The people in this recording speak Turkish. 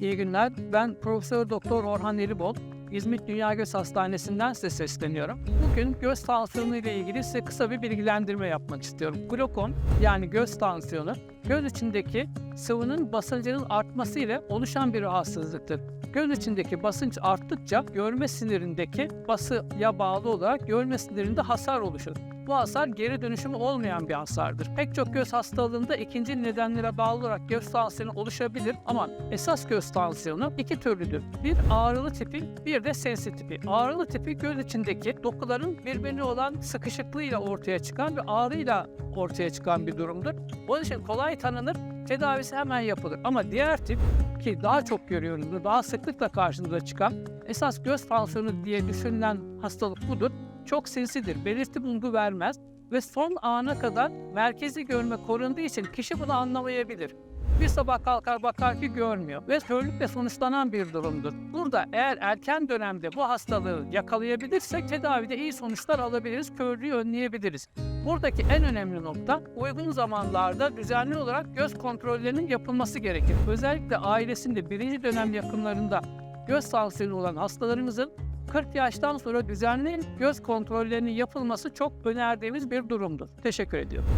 İyi günler. Ben Profesör Doktor Orhan Elibol. İzmit Dünya Göz Hastanesi'nden size sesleniyorum. Bugün göz tansiyonu ile ilgili size kısa bir bilgilendirme yapmak istiyorum. Glukon yani göz tansiyonu göz içindeki sıvının basıncının artması ile oluşan bir rahatsızlıktır. Göz içindeki basınç arttıkça görme sinirindeki basıya bağlı olarak görme sinirinde hasar oluşur. Bu hasar geri dönüşümü olmayan bir hasardır. Pek çok göz hastalığında ikinci nedenlere bağlı olarak göz tansiyonu oluşabilir ama esas göz tansiyonu iki türlüdür. Bir ağrılı tipi, bir de sensi tipi. Ağrılı tipi göz içindeki dokuların birbirine olan sıkışıklığıyla ortaya çıkan ve ağrıyla ortaya çıkan bir durumdur. Onun için kolay tanınır, tedavisi hemen yapılır. Ama diğer tip ki daha çok görüyoruz, ve daha sıklıkla karşımıza çıkan esas göz tansiyonu diye düşünülen hastalık budur. Çok sinsidir, belirti bulgu vermez ve son ana kadar merkezi görme korunduğu için kişi bunu anlamayabilir. Bir sabah kalkar bakar ki görmüyor ve körlükle sonuçlanan bir durumdur. Burada eğer erken dönemde bu hastalığı yakalayabilirsek tedavide iyi sonuçlar alabiliriz, körlüğü önleyebiliriz. Buradaki en önemli nokta uygun zamanlarda düzenli olarak göz kontrollerinin yapılması gerekir. Özellikle ailesinde birinci dönem yakınlarında göz tansiyonu olan hastalarımızın 40 yaştan sonra düzenli göz kontrollerinin yapılması çok önerdiğimiz bir durumdur. Teşekkür ediyorum.